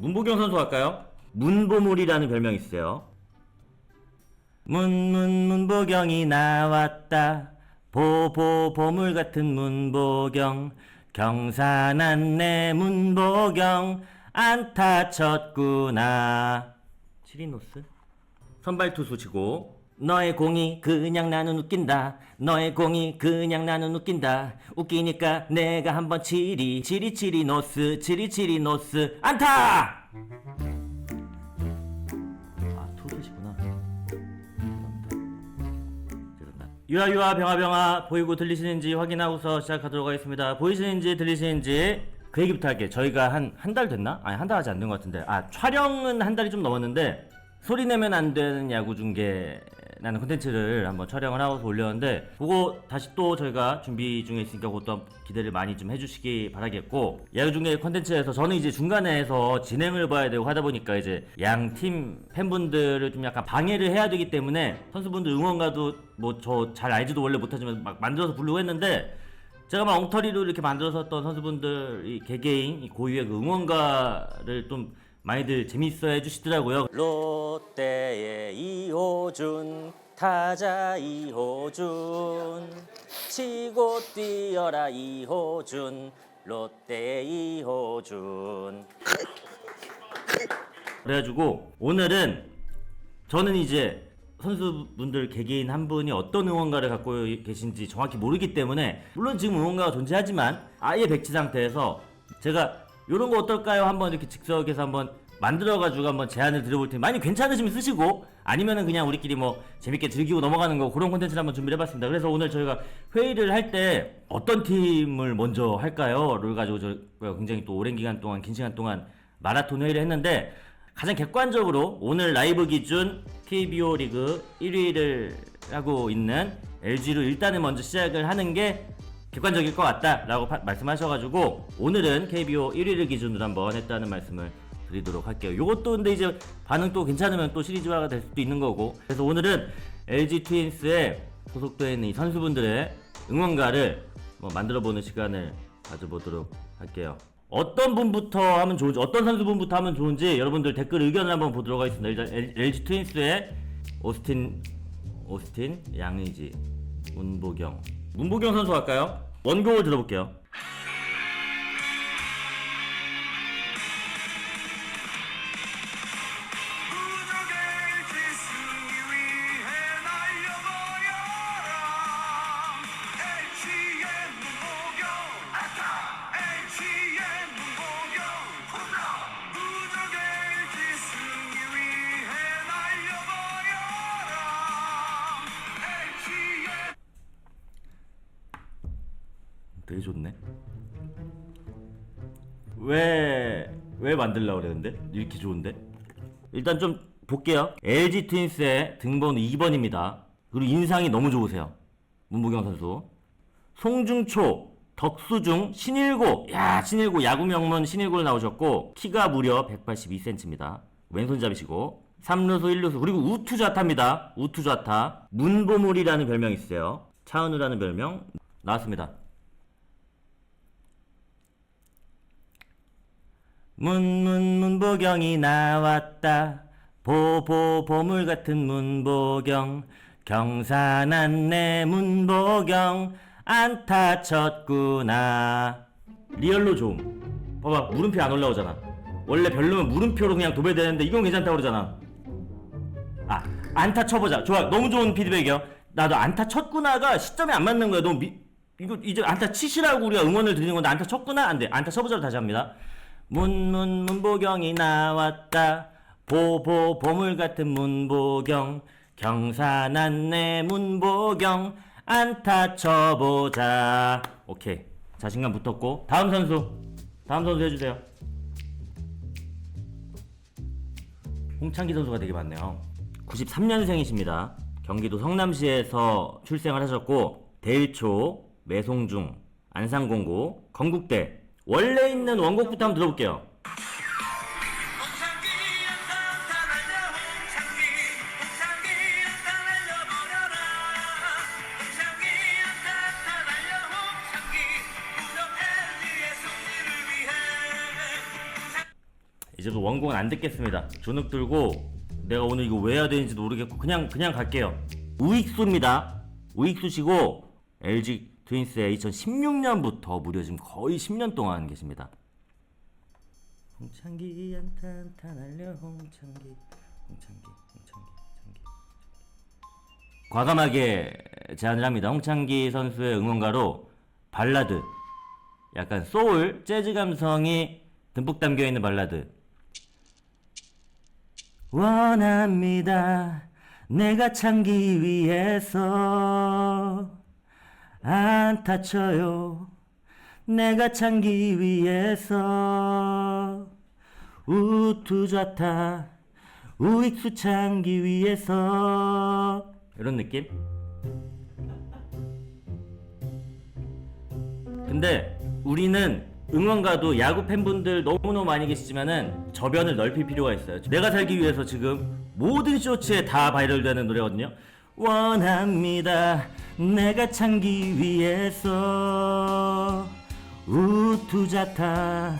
문보경 선수 할까요? 문보물이라는 별명이 있어요. 문문 문보경이 나왔다. 보보 보물 같은 문보경. 경사난 내 문보경 안타 쳤구나. 치리노스? 선발 투수 치고 너의 공이 그냥 나는 웃긴다. 너의 공이 그냥 나는 웃긴다. 웃기니까 내가 한번 치리 치리 치리 노스 치리 치리 노스. 안타! 아 투수시구나. 죄송합니다. 유아 유아 병아 병아 보이고 들리시는지 확인하고서 시작하도록 하겠습니다. 보이시는지 들리시는지 그 얘기부터 할게 저희가 한 한 달 됐나? 아니 한 달 하지 않는 것 같은데. 아 촬영은 한 달이 좀 넘었는데 소리 내면 안 되는 야구 중계 라는 콘텐츠를 한번 촬영을 하고서 올렸는데 그거 다시 또 저희가 준비 중에 있으니까 그것도 기대를 많이 좀 해주시기 바라겠고 야구 중계 콘텐츠에서 저는 이제 중간에서 진행을 봐야 되고 하다 보니까 이제 양 팀 팬분들을 좀 약간 방해를 해야 되기 때문에 선수분들 응원가도 뭐 저 잘 알지도 원래 못하지만 막 만들어서 부르고 했는데 제가 막 엉터리로 이렇게 만들어서 했던 선수분들 이 개개인 이 고유의 그 응원가를 좀 많이들 재밌어 해주시더라고요. 롯데의 이호준 타자 이호준 치고 뛰어라 이호준 롯데의 이호준 그래가지고 오늘은 저는 이제 선수분들 개개인 한 분이 어떤 응원가를 갖고 계신지 정확히 모르기 때문에 물론 지금 응원가가 존재하지만 아예 백지 상태에서 제가 이런 거 어떨까요? 한번 이렇게 즉석에서 한번 만들어가지고 한번 제안을 드려볼 테니 많이 괜찮으시면 쓰시고 아니면은 그냥 우리끼리 뭐 재밌게 즐기고 넘어가는 거 그런 콘텐츠를 한번 준비를 해봤습니다. 그래서 오늘 저희가 회의를 할 때 어떤 팀을 먼저 할까요?를 가지고 저희가 굉장히 또 오랜 기간 동안 긴 시간 동안 마라톤 회의를 했는데 가장 객관적으로 오늘 라이브 기준 KBO 리그 1위를 하고 있는 LG로 일단은 먼저 시작을 하는 게 객관적일 것 같다라고 파- 말씀하셔가지고 오늘은 KBO 1위를 기준으로 한번 했다는 말씀을 드리도록 할게요. 요것도 근데 이제 반응 또 괜찮으면 또 시리즈화가 될 수도 있는 거고 그래서 오늘은 LG 트윈스에 소속되어 있는 이 선수분들의 응원가를 뭐 만들어보는 시간을 가져보도록 할게요. 어떤 분부터 하면 좋은지, 어떤 선수분부터 하면 좋은지 여러분들 댓글 의견을 한번 보도록 하겠습니다. 일단 LG 트윈스의 오스틴, 오스틴, 양의지, 문보경. 문보경 선수 할까요? 원곡을 들어볼게요. 되게 좋네. 왜, 왜 만들려고 그랬는데? 이렇게 좋은데? 일단 좀 볼게요. LG 트윈스의 등번호 2번입니다. 그리고 인상이 너무 좋으세요. 문보경 선수. 송중초, 덕수중, 신일고. 야, 신일고 야구 명문 신일고를 나오셨고 키가 무려 182cm입니다. 왼손잡이시고 3루수, 1루수 그리고 우투 좌타입니다. 우투 좌타. 문보물이라는 별명이 있어요. 차은우라는 별명 나왔습니다. 문문 문보경이 나왔다. 보보 보물 같은 문보경. 경사난 내 문보경. 안타 쳤구나. 리얼로 좀. 봐봐 물음표 안 올라오잖아. 원래 별로면 물음표로 그냥 도배되는데 이건 괜찮다고 그러잖아. 아 안타 쳐보자. 좋아 너무 좋은 피드백이요. 나도 안타 쳤구나가 시점이 안 맞는 거야. 너무 미, 이거 이제 안타 치시라고 우리가 응원을 드리는 건데 안타 쳤구나 안 돼. 안타 쳐보자로 다시 합니다. 문문 문보경이 나왔다. 보보 보물 같은 문보경. 경사난 내 문보경. 안타 쳐보자. 오케이 자신감 붙었고 다음 선수 다음 선수 해주세요. 홍창기 선수가 되게 많네요. 93년생이십니다. 경기도 성남시에서 출생을 하셨고 대일초, 매송중, 안산공고, 건국대 원래 있는 원곡부터 한번 들어볼게요. 이제부터 원곡은 안 듣겠습니다. 주눅 들고 내가 오늘 이거 왜 해야 되는지도 모르겠고 그냥 그냥 갈게요. 우익수입니다. 우익수시고 LG 트윈스에 2016년부터 무려 지금 거의 10년 동안 계십니다. 홍창기 안탄탄 알려 홍창기. 홍창기 홍창기 홍창기. 과감하게 제안을 합니다. 홍창기 선수의 응원가로 발라드. 약간 소울 재즈 감성이 듬뿍 담겨 있는 발라드. 원합니다. 내가 창기 위해서 안타 쳐요 내가 창기 위해서 우투좌타 우익수 창기 위해서 이런 느낌? 근데 우리는 응원가도 야구 팬분들 너무너무 많이 계시지만은 저변을 넓힐 필요가 있어요. 내가 살기 위해서 지금 모든 쇼츠에 다 바이럴되는 노래거든요. 원합니다. 내가 창기 위해서 우투자타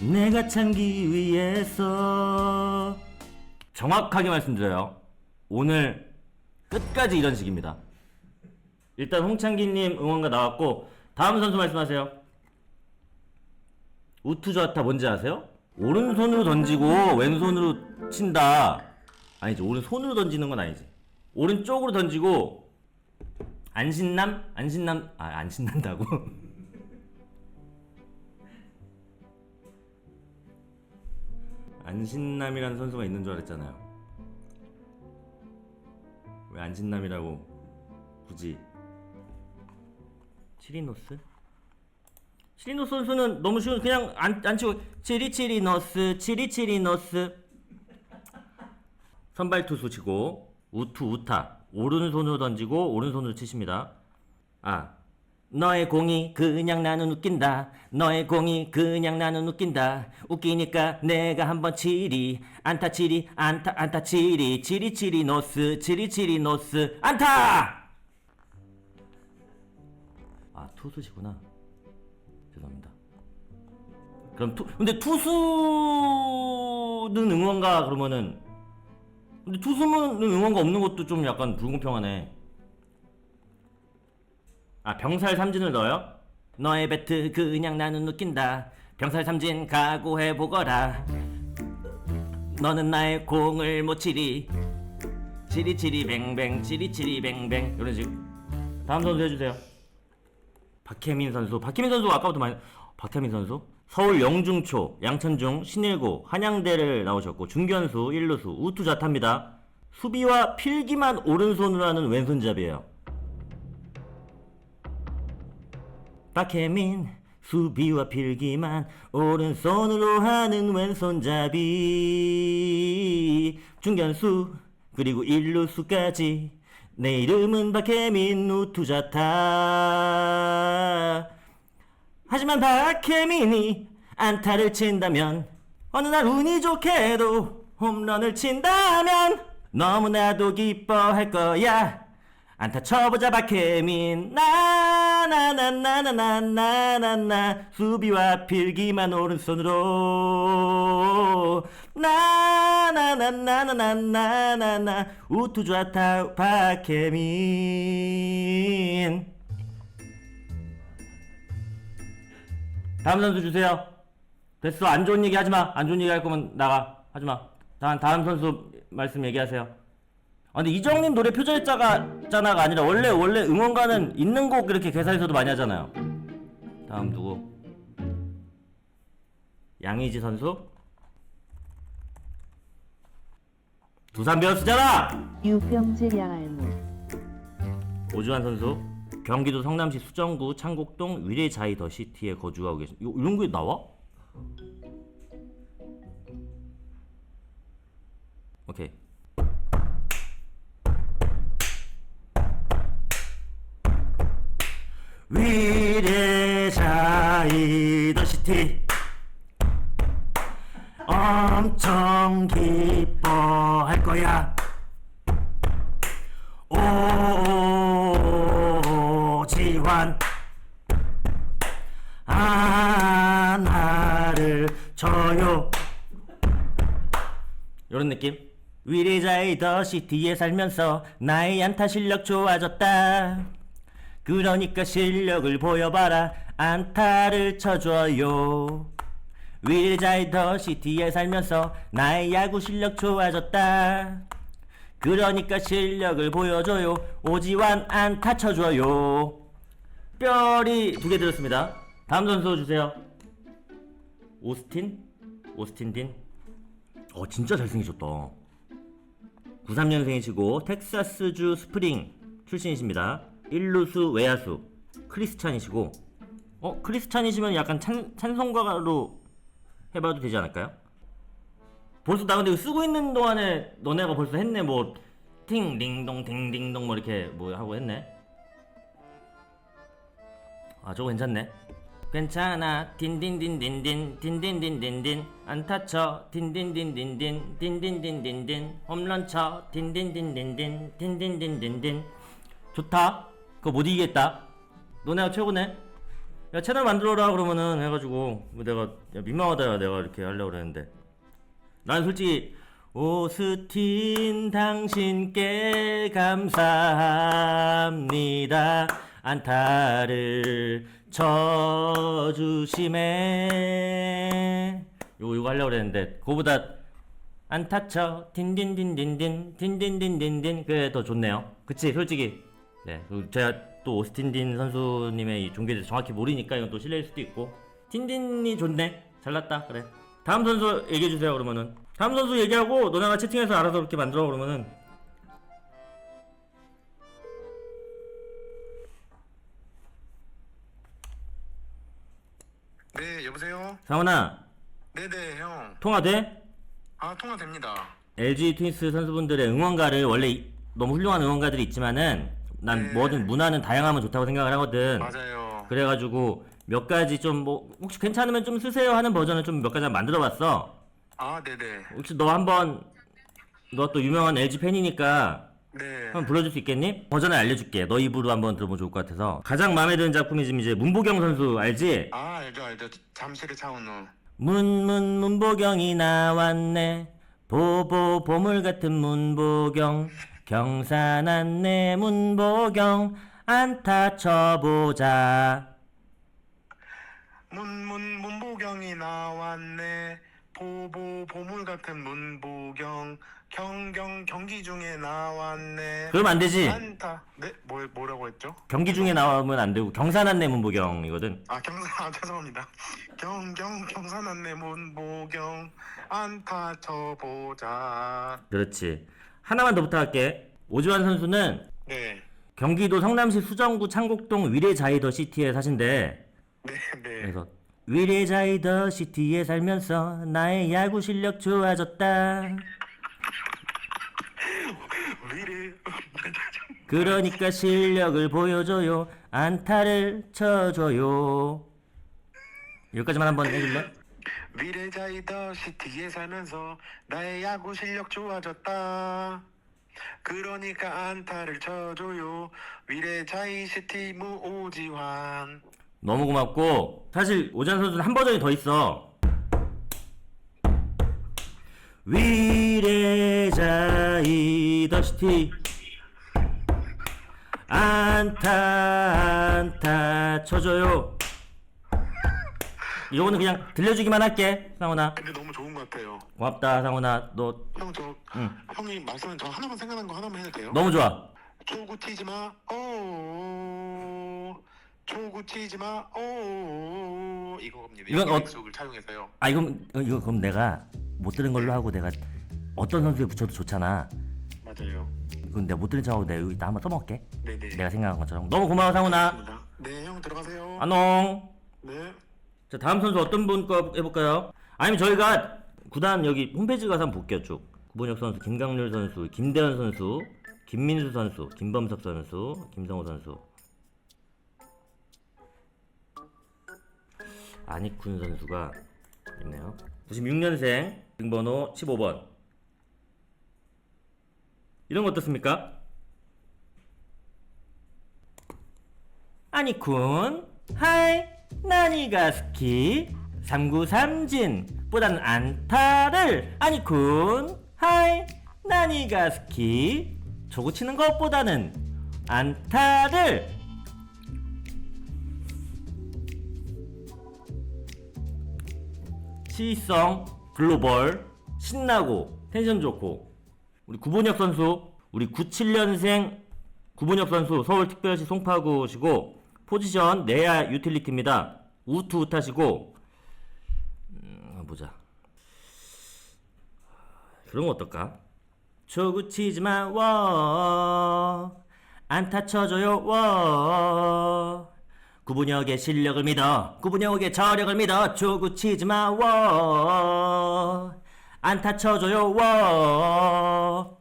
내가 창기 위해서 정확하게 말씀드려요. 오늘 끝까지 이런 식입니다. 일단 홍창기님 응원가 나왔고 다음 선수 말씀하세요. 우투좌타 뭔지 아세요? 오른손으로 던지고 왼손으로 친다. 아니지 오른손으로 던지는 건 아니지. 오른쪽으로 던지고 안신남 안신남 아 안신난다고. 안신남이라는 선수가 있는 줄 알았잖아요. 왜 안신남이라고 굳이 치리노스? 치리노스 선수는 너무 쉬운 그냥 안, 안 치고 치리치리노스 치리치리노스 선발 투수 치고 우투 우타. 오른손으로 던지고 오른손으로 치십니다. 아 너의 공이 그냥 나는 웃긴다. 너의 공이 그냥 나는 웃긴다. 웃기니까 내가 한번 치리. 안타 치리 안타 안타 치리. 치리 치리 노스 치리 치리 노스. 안타! 아 투수시구나. 죄송합니다. 그럼 투 근데 투수는 응원가 그러면은 근데 투수는 응원가 없는 것도 좀 약간 불공평하네. 아 병살 삼진을 넣어요? 너의 배트 그냥 나는 웃긴다. 병살 삼진 각오해 보거라. 너는 나의 공을 못 치리. 치리 치리 뱅뱅 치리 치리 뱅뱅. 이런 식. 다음 선수 해주세요. 박혜민 선수. 박혜민 선수 아까부터 많이 박혜민 선수 서울 영중초 양천중 신일고 한양대를 나오셨고 중견수 1루수 우투자타입니다. 수비와 필기만 오른손으로 하는 왼손잡이에요. 박혜민 수비와 필기만 오른손으로 하는 왼손잡이. 중견수 그리고 일루수까지. 내 이름은 박혜민 우투자타 하지만 박혜민이 안타를 친다면 어느 날 운이 좋게도 홈런을 친다면 너무나도 기뻐할 거야. 안타 쳐보자 박혜민. 나나나나나나나나. 수비와 필기만 오른손으로. 나나나나나나나나 우투 좌타 박혜민 다음 선수 주세요 됐어 안 좋은 얘기 하지 마 안 좋은 얘기 할 거면 나가 하지 마 다음, 다음 선수 말씀 얘기하세요 아 근데 이정님 노래 표절자가 잖아가 아니라 원래 원래 응원가는 있는 곡 이렇게 개사에서도 많이 하잖아요. 다음 누구? 양의지 선수? 두산 베어스잖아. 유병재 양알무 오주환 선수. 경기도 성남시 수정구 창곡동 위례자이 더 시티에 거주하고 계신. 이거 이런 게 나와? 오케이. 위례자이 더 시티 엄청 기뻐할 거야. 오지환 하나를 줘요 이런 느낌? 위리자의 더 시티에 살면서 나의 안타 실력 좋아졌다. 그러니까 실력을 보여봐라. 안타를 쳐줘요. 위리자의 더 시티에 살면서 나의 야구 실력 좋아졌다. 그러니까 실력을 보여줘요. 오지환 안타 쳐줘요. 뼈리 두개 들었습니다. 다음 선수 주세요. 오스틴? 오스틴 딘? 어 진짜 잘생기셨다. 93년생이시고 텍사스주 스프링 출신이십니다. 1루수 외야수 크리스찬이시고 어 크리스찬이시면 약간 찬, 찬송가로 해봐도 되지 않을까요? 벌써 나 근데 쓰고 있는 동안에 너네가 벌써 했네 뭐 팅 링동 팅딩동 뭐 이렇게 뭐 하고 했네 아 저거 괜찮네. 괜찮아. 딘딘딘딘딘 딘딘딘딘딘. 안 타 쳐. 딘딘딘딘딘 딘딘딘딘딘. 홈런 쳐. 딘딘딘딘딘 딘딘딘딘딘. 좋다. 그거 못 이기겠다. 너네가 최고네. 야 채널 만들어라 그러면은 해가지고 뭐 내가 야, 민망하다 야 내가 이렇게 하려고 그랬는데. 난 솔직히 오스틴 당신께 감사합니다 안타를 쳐주심에. 요거 요거 하려고 그랬는데 그거보다 안타 쳐. 딘딘딘딘딘 딘딘딘딘딘. 그게 더 좋네요. 그치 솔직히. 네 그리고 제가 또 오스틴 딘 선수님의 이 종교에 대해서 정확히 모르니까 이건 또 실례일 수도 있고. 딘딘이 좋네. 잘났다. 그래. 다음 선수 얘기해주세요 그러면은. 다음 선수 얘기하고 너네가 채팅해서 알아서 그렇게 만들어 그러면은 상원아 네네, 형. 통화 돼? 아, 통화 됩니다. LG 트윈스 선수분들의 응원가를 원래 이- 너무 훌륭한 응원가들이 있지만은 난 네. 뭐든 문화는 다양하면 좋다고 생각을 하거든 맞아요. 그래가지고 몇 가지 좀 뭐 혹시 괜찮으면 좀 쓰세요 하는 버전을 좀 몇 가지 만들어봤어 아, 네네. 혹시 너 한번 너 또 유명한 LG 팬이니까 네. 한번 불러줄 수 있겠니? 버전을 알려줄게 너 입으로 한번 들어보면 좋을 것 같아서 가장 마음에 드는 작품이 지금 이제 문보경 선수 알지? 아, 알죠, 알죠. 잠실의 차은우. 문문 문보경이 나왔네 보보 보물 같은 문보경 경사난 내 문보경 안타 쳐보자 문문 문보경이 나왔네. 보보 보물 같은 문보경. 경경 경기 중에 나왔네. 그러면 안 되지 안타. 네, 뭐 뭐라고 했죠? 경기 중에 나오면 안 되고 경사난 내 문보경이거든 아, 경사 아, 죄송합니다. 경경 경산한내 문보경. 안타 쳐보자. 그렇지 하나만 더 부탁할게 오지환 선수는 네. 경기도 성남시 수정구 창곡동 위례자이더 시티에 사신대 네, 네. 그래서 위례자이더 시티에 살면서 나의 야구 실력 좋아졌다 위리 그러니까 실력을 보여줘요 안타를 쳐줘요 여기까지만 한번 해줄래? 미래자이더 시티에 살면서 나의 야구 실력 좋아졌다. 그러니까 안타를 쳐줘요. 미래자이 시티 무오지환. 너무 고맙고 사실 오지환 선수는 한 버전이 더 있어 위례자이더 시티 안타 안타 쳐줘요 이거는 그냥 들려주기만 할게 상훈아 근데 너무 좋은 것 같아요. 고맙다 상훈아 너 형저 응. 형이 말씀은 저 하나만 생각난 거 하나만 해도 돼요? 너무 좋아 초구 튀지 마. 오. 초구 튀지 마. 오. 이거입니다. 이건 어- 속을 차용해서요. 아 이건 어, 이거 그럼 내가 못 들은 걸로 하고 내가 어떤 선수에 붙여도 좋잖아 맞아요. 이건 내가 못 들은 척하고 내가 여기다 한번 써먹을게 네네. 내가 생각한 것처럼 너무 고마워 상훈아. 네, 형 들어가세요. 안녕 네. 자 다음 선수 어떤 분 거 해볼까요? 아니면 저희가 구단 여기 홈페이지 가서 한번 볼게요 쭉 구본혁 선수, 김강률 선수, 김대현 선수, 김민수 선수, 김범석 선수, 김성호 선수 안익훈 선수가 있네요 96년생 등번호 15번 이런 거 어떻습니까? 아니쿤 하이 나니가 스키 393진 보다는 안타를. 아니쿤 하이 나니가 스키 초구 치는 것보다는 안타를. 시성 글로벌 신나고 텐션 좋고 우리 구본혁 선수 우리 97년생 구본혁 선수 서울특별시 송파구시고 포지션 내야 유틸리티입니다. 우투 우타시고 음, 보자. 그런 거 어떨까? 초구 치지마 워. 안타 쳐줘요 워. 구분혁의 실력을 믿어 구분혁의 저력을 믿어 초구 치지마 워 안타 쳐줘요. 워.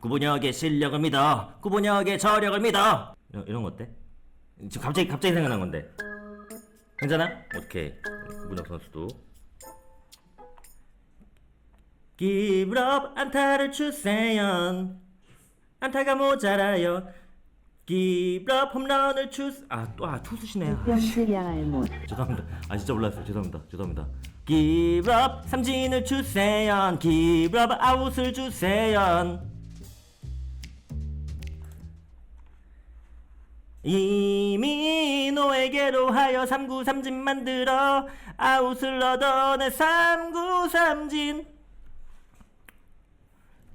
구분혁의 실력을 믿어. 구분혁의 저력을 믿어. 이런, 이런 거 어때? 지금 갑자기 갑자기 생각난 건데. 괜찮아? 오케이. 구분혁 선수도. Give up 안타를 주세요. 안타가 모자라요 Give up 홈런을 주세 아또 아 투수시네요. 병수 야 알못. 죄송합니다. 아 진짜 몰랐어요. 죄송합니다. 죄송합니다. Give up 삼진을 주세요 Give up 아웃을 주세요 이미 노에게로 하여 3구 삼진 만들어 아웃을 얻어내 3구 삼진.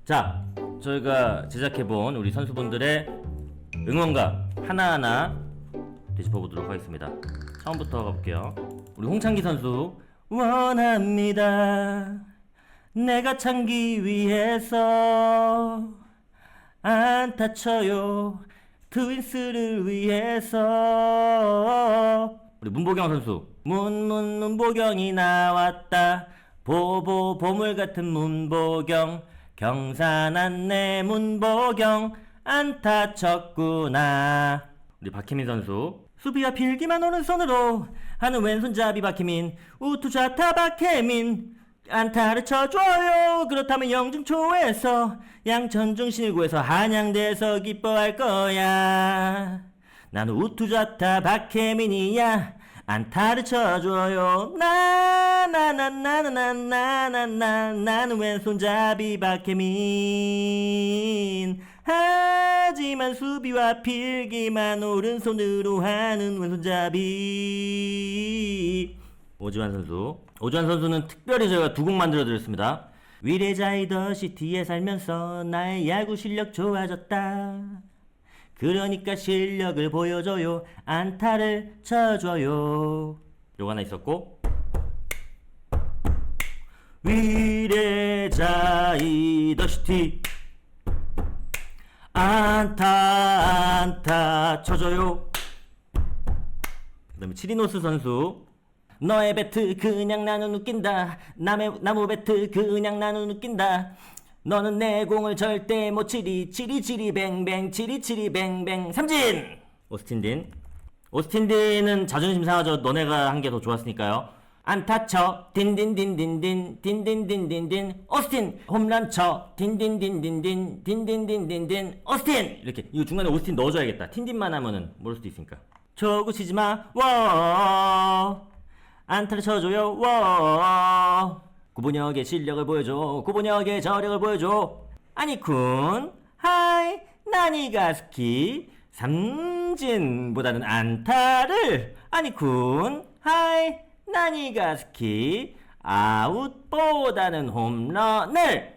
자, 저희가 제작해본 우리 선수분들의 응원가 하나하나 되짚어 보도록 하겠습니다. 처음부터 가볼게요. 우리 홍창기 선수 원합니다. 내가 참기 위해서 안타 쳐요. 트윈스를 위해서 우리 문보경 선수 문문 문보경이 나왔다. 보보 보물 같은 문보경 경산한 내 문보경 안타 쳤구나 우리 박혜민 선수 수비와 필기만 오른손으로 하는 왼손잡이 박혜민 우투 좌타 박혜민 안타를 쳐줘요 그렇다면 영중초에서 양천중 신일구에서 한양대에서 기뻐할 거야 나는 우투 좌타 박혜민이야 안타를 쳐줘요 나 나 나 나 나 나 나 나 나 나는 왼손잡이 박혜민 하지만 수비와 필기만 오른손으로 하는 왼손잡이. 오주환 선수. 오주환 선수는 특별히 저희가 두 곡 만들어 드렸습니다. 위례자이 더 시티에 살면서 나의 야구 실력 좋아졌다. 그러니까 실력을 보여줘요. 안타를 쳐줘요. 요거 하나 있었고. 위례자이 더 시티 안타 안타 쳐줘요. 그 다음에 치리노스 선수. 너의 배트 그냥 나는 웃긴다. 남의 나무 배트 그냥 나는 웃긴다. 너는 내 공을 절대 못 치리. 치리 치리 뱅뱅 치리 치리 뱅뱅. 삼진! 오스틴 딘. 오스틴 딘은 자존심 상하죠. 너네가 한 게 더 좋았으니까요 안 타 쳐 딘딘딘딘딘 딘딘딘딘딘 오스틴 홈런 쳐 딘딘딘딘딘 딘딘딘딘딘 오스틴 이렇게 이거 중간에 오스틴 넣어줘야겠다 틴딘만 하면은 모를 수도 있으니까 초구 치지마 워 안타를 쳐줘요 워 구본혁의 실력을 보여줘 구본혁의 저력을 보여줘 아니쿤 하이 나니가 스키 삼진보다는 안타를 아니쿤 하이 나니가 스키 아웃보다는 홈런을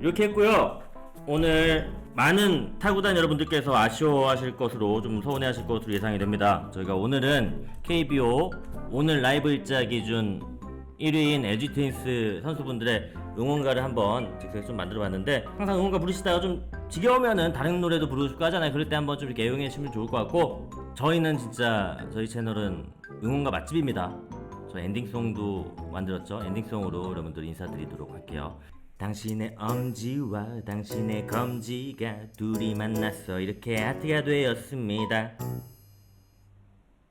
이렇게 했고요. 오늘 많은 타구단 여러분들께서 아쉬워하실 것으로 좀 서운해하실 것으로 예상이 됩니다. 저희가 오늘은 KBO 오늘 라이브 일자 기준 1위인 LG 트윈스 선수분들의 응원가를 한번 직접 좀 만들어봤는데 항상 응원가 부르시다가 좀 지겨우면은 다른 노래도 부르고 하잖아요. 그럴 때 한번 좀 이렇게 애용해 주시면 좋을 것 같고 저희는 진짜 저희 채널은 응원가 맛집입니다. 저 엔딩송도 만들었죠. 엔딩송으로 여러분들 인사드리도록 할게요. 당신의 엄지와 당신의 검지가 둘이 만났어 이렇게 하트가 되었습니다.